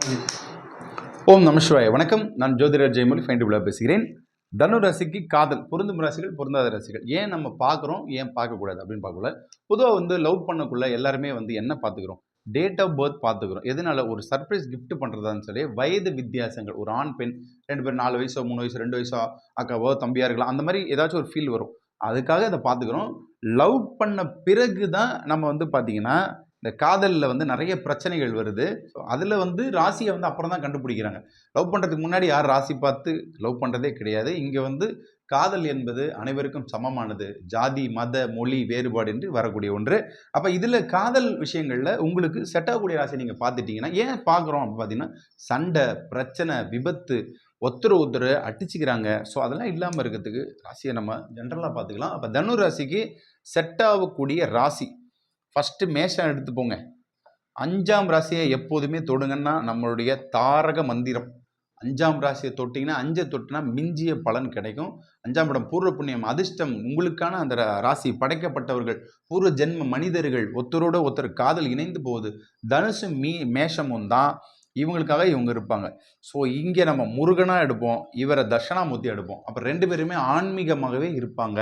ஓம் நமசிவாய வணக்கம். நான் ஜோதிராஜ் ஜெயமொழி ஃபைண்ட் விழா பேசுகிறேன். தனு ராசிக்கு காதல் பொருந்தும் ராசிகள் பொருந்தாத ராசிகள். ஏன் நம்ம பார்க்குறோம் ஏன் பார்க்கக்கூடாது அப்படின்னு பார்க்கல பொதுவாக வந்து லவ் பண்ணக்குள்ள எல்லாருமே வந்து என்ன பார்த்துக்கிறோம்? டேட் ஆஃப் பர்த் பார்த்துக்கிறோம். எதனால? ஒரு சர்ப்ரைஸ் கிஃப்ட் பண்ணுறதான்னு சொல்லி வயது வித்தியாசங்கள். ஒரு ஆண் பெண் ரெண்டு பேர் நாலு வயசோ மூணு வயசோ ரெண்டு வயசோ அக்காவோ தம்பியா இருக்கலாம். அந்த மாதிரி ஏதாச்சும் ஒரு ஃபீல் வரும். அதுக்காக அதை பார்த்துக்கிறோம். லவ் பண்ண பிறகு தான் நம்ம வந்து பார்த்தீங்கன்னா இந்த காதலில் வந்து நிறைய பிரச்சனைகள் வருது. ஸோ அதில் வந்து ராசியை வந்து அப்புறம் தான் கண்டுபிடிக்கிறாங்க. லவ் பண்ணுறதுக்கு முன்னாடி யார் ராசி பார்த்து லவ் பண்ணுறதே கிடையாது. இங்கே வந்து காதல் என்பது அனைவருக்கும் சமமானது. ஜாதி மத மொழி வேறுபாடு என்று வரக்கூடிய ஒன்று. அப்போ இதில் காதல் விஷயங்களில் உங்களுக்கு செட் ஆகக்கூடிய ராசி நீங்கள் பார்த்துட்டிங்கன்னா ஏன் பார்க்குறோம் அப்படி பார்த்தீங்கன்னா சண்டை பிரச்சனை விபத்து ஒருத்தர் ஒருத்தர் அடிச்சுக்கிறாங்க. ஸோ அதெல்லாம் இல்லாமல் இருக்கிறதுக்கு ராசியை நம்ம ஜென்ரலாக பார்த்துக்கலாம். அப்போ தனு ராசிக்கு செட் ஆகக்கூடிய ராசி ஃபஸ்ட்டு மேஷம் எடுத்து போங்க. அஞ்சாம் ராசியை எப்போதுமே தொடுங்கன்னா நம்மளுடைய தாரக மந்திரம். அஞ்சாம் ராசியை தொட்டிங்கன்னா அஞ்சை தொட்டினா மிஞ்சிய பலன் கிடைக்கும். அஞ்சாம் இடம் பூர்வ புண்ணியம் அதிர்ஷ்டம் உங்களுக்கான அந்த ராசி படைக்கப்பட்டவர்கள் பூர்வ ஜென்ம மனிதர்கள் ஒருத்தரோட ஒருத்தர் காதல் இணைந்து போகுது. தனுசு மீ மேஷமும் தான். இவங்களுக்காக இவங்க இருப்பாங்க. ஸோ இங்கே நம்ம முருகனாக எடுப்போம் இவரை தட்சணாமூர்த்தி எடுப்போம். அப்போ ரெண்டு பேருமே ஆன்மீகமாகவே இருப்பாங்க.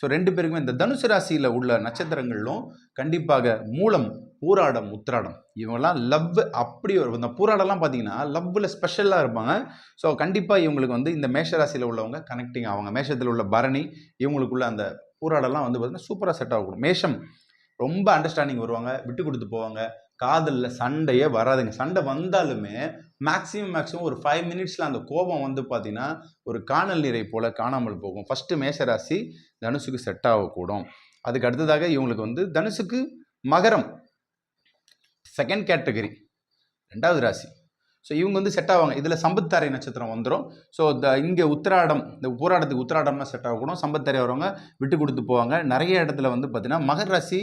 ஸோ ரெண்டு பேருக்குமே இந்த தனுசு ராசியில் உள்ள நட்சத்திரங்களிலும் கண்டிப்பாக மூலம் பூராடம் உத்திராடம். இவங்கெல்லாம் லவ் அப்படி ஒரு இந்த பூராடம்லாம் பார்த்தீங்கன்னா லவ்வில் ஸ்பெஷலாக இருப்பாங்க. ஸோ கண்டிப்பாக இவங்களுக்கு வந்து இந்த மேஷ ராசியில் உள்ளவங்க கனெக்டிங் ஆவாங்க. மேஷத்தில் உள்ள பரணி இவங்களுக்குள்ள அந்த பூராடம்லாம் வந்து பார்த்திங்கன்னா சூப்பராக செட் ஆகக்கூடும். மேஷம் ரொம்ப அண்டர்ஸ்டாண்டிங் வருவாங்க விட்டு கொடுத்து போவாங்க. காதலில் சண்டையே வராதுங்க. சண்டை வந்தாலுமே மேக்ஸிமம் மேக்ஸிமம் ஒரு ஃபைவ் மினிட்ஸில் அந்த கோபம் வந்து பார்த்தீங்கன்னா ஒரு காணல் நீரை போல் காணாமல் போகும். ஃபஸ்ட்டு மேஷராசி தனுசுக்கு செட் ஆகக்கூடும். அதுக்கு அடுத்ததாக இவங்களுக்கு வந்து தனுசுக்கு மகரம். செகண்ட் கேட்டகரி ரெண்டாவது ராசி. ஸோ இவங்க வந்து செட் ஆவாங்க. இதில் சம்பத்தாரை நட்சத்திரம் வந்துடும் ஸோ த இங்கே உத்திராடம் இந்த போராட்டத்துக்கு உத்திராடம்னா செட் ஆகக்கூடும். சம்பத்தாரை வரவங்க விட்டு கொடுத்து போவாங்க. நிறைய இடத்துல வந்து பார்த்திங்கன்னா மகர் ராசி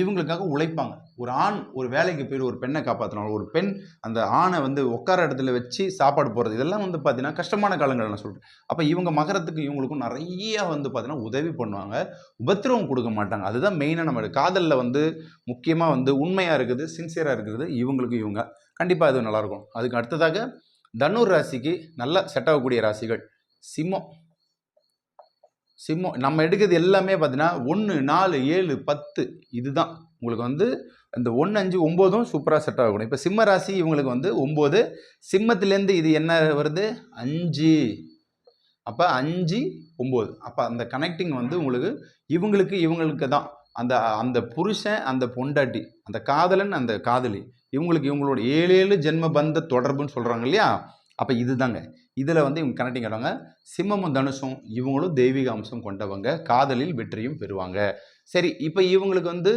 இவங்களுக்காக உழைப்பாங்க. ஒரு ஆண் ஒரு வேலைக்கு போய் ஒரு பெண்ணை காப்பாற்றணும் ஒரு பெண் அந்த ஆணை வந்து உட்கார இடத்துல வச்சு சாப்பாடு போடுறது. இதெல்லாம் வந்து பார்த்தீங்கன்னா கஷ்டமான காலங்கள் நான் சொல்கிறேன் அப்போ இவங்க மகரத்துக்கு இவங்களுக்கும் நிறைய வந்து பார்த்தீங்கன்னா உதவி பண்ணுவாங்க. உபத்திரவம் கொடுக்க மாட்டாங்க. அதுதான் மெயினாக நம்ம காதலில் வந்து முக்கியமாக வந்து உண்மையாக இருக்குது சின்சியராக இருக்கிறது இவங்களுக்கு இவங்க. கண்டிப்பாக அது நல்லாயிருக்கும். அதுக்கு அடுத்ததாக தனுர் ராசிக்கு நல்லா செட் ஆகக்கூடிய ராசிகள். சிம்மம். சிம்மம். நம்ம எடுக்கிறது எல்லாமே பார்த்தீங்கன்னா ஒன்று நாலு ஏழு பத்து இதுதான். உங்களுக்கு வந்து இந்த ஒன்று அஞ்சு ஒம்போதும் சூப்பராக செட் ஆகணும். இப்போ சிம்ம ராசி இவங்களுக்கு வந்து ஒம்பது. சிம்மத்துலேருந்து இது என்ன வருது? அஞ்சு. அப்போ அஞ்சு ஒம்பது. அப்போ அந்த கனெக்டிங் வந்து உங்களுக்கு இவங்களுக்கு இவங்களுக்கு தான் அந்த அந்த புருஷன் அந்த பொண்டாட்டி அந்த காதலன் அந்த காதலி. இவங்களுக்கு இவங்களோட ஏழு ஏழு ஜென்ம பந்த தொடர்புன்னு சொல்கிறாங்க இல்லையா? அப்போ இதுதாங்க. இதில் வந்து இவங்க கனெக்டிங் ஆடுவாங்க சிம்மமும் தனுஷும் இவங்களும் தெய்வீக அம்சம் கொண்டவங்க காதலில் வெற்றியும் பெறுவாங்க. சரி இப்போ இவங்களுக்கு வந்து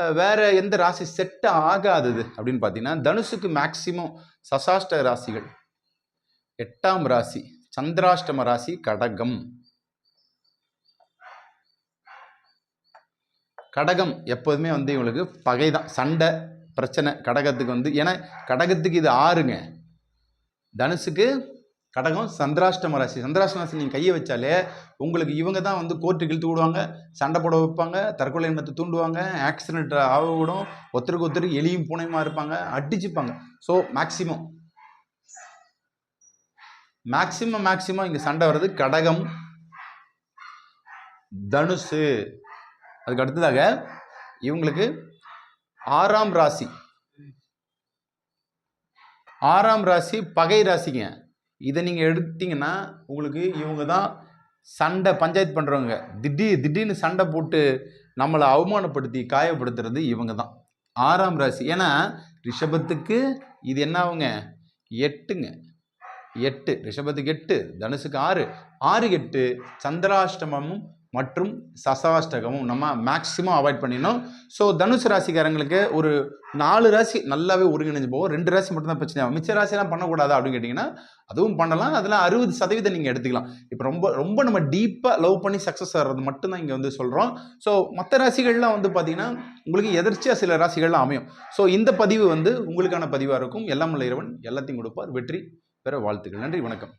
வேறு வேற எந்த ராசி செட் ஆகாதது அப்படின்னு பார்த்தீங்கன்னா தனுஷுக்கு மேக்சிமம் சசாஷ்ட ராசிகள். எட்டாம் ராசி சந்திராஷ்டம ராசி கடகம். கடகம் எப்போதுமே வந்து இவங்களுக்கு பகை தான் சண்டை. பிரச்சனை கடகத்துக்கு வந்து ஏன்னா கடகத்துக்கு இது ஆறுங்க. தனுசுக்கு கடகம் சந்திராஷ்டம ராசி. சந்திராஷ்டம ராசி நீங்கள் கையை வச்சாலே உங்களுக்கு இவங்க தான் வந்து கோர்ட்டுக்கு இழுத்து விடுவாங்க சண்டை போட வைப்பாங்க தற்கொலை எண்ணத்தை தூண்டுவாங்க ஆக்சிடென்ட் ஆக விடும் ஒருத்தருக்கு ஒருத்தருக்கு எலியும் பூனையுமா இருப்பாங்க அடிச்சுப்பாங்க. ஸோ மேக்சிமம் மேக்சிமம் மேக்சிமம் இங்கே சண்டை வர்றது கடகம் தனுசு. அதுக்கு அடுத்ததாக இவங்களுக்கு ஆறாம் ராசி. ஆறாம் ராசி பகை ராசிங்க. இதை நீங்கள் எடுத்தீங்கன்னா உங்களுக்கு இவங்க தான் சண்டை பஞ்சாயத்து பண்ணுறவங்க திடீர் திடீர்னு சண்டை போட்டு நம்மளை அவமானப்படுத்தி காயப்படுத்துறது இவங்க தான். ஆறாம் ராசி. ஏன்னா ரிஷபத்துக்கு இது என்ன ஆகுங்க? எட்டுங்க. எட்டு. ரிஷபத்துக்கு எட்டு தனுசுக்கு ஆறு. ஆறு எட்டு. சந்திராஷ்டமமும் மற்றும் சசாஷ்டகமும் நம்ம மேக்ஸிமம் அவாய்ட் பண்ணிடணும். ஸோ தனுசு ராசிக்காரங்களுக்கு ஒரு நாலு ராசி நல்லாவே ஒருங்கிணைஞ்சு போகும். ரெண்டு ராசி மட்டும்தான் பிரச்சனை ஆகும். மிச்ச ராசியெல்லாம் பண்ணக்கூடாது அப்படின்னு கேட்டிங்கன்னா அதுவும் பண்ணலாம். அதில் அறுபது சதவீதம் நீங்கள் எடுத்துக்கலாம். இப்போ ரொம்ப ரொம்ப நம்ம டீப்பாக லவ் பண்ணி சக்ஸஸ் ஆகிறது மட்டும்தான் இங்கே வந்து சொல்கிறோம் ஸோ மற்ற ராசிகள்லாம் வந்து பார்த்தீங்கன்னா உங்களுக்கு எதிர்ச்சியாக சில ராசிகள்லாம் அமையும். ஸோ இந்த பதிவு வந்து உங்களுக்கான பதிவாக இருக்கும். எல்லாம் இறைவன் எல்லாத்தையும் கொடுப்பார். வெற்றி பெற வாழ்த்துக்கள். நன்றி. வணக்கம்.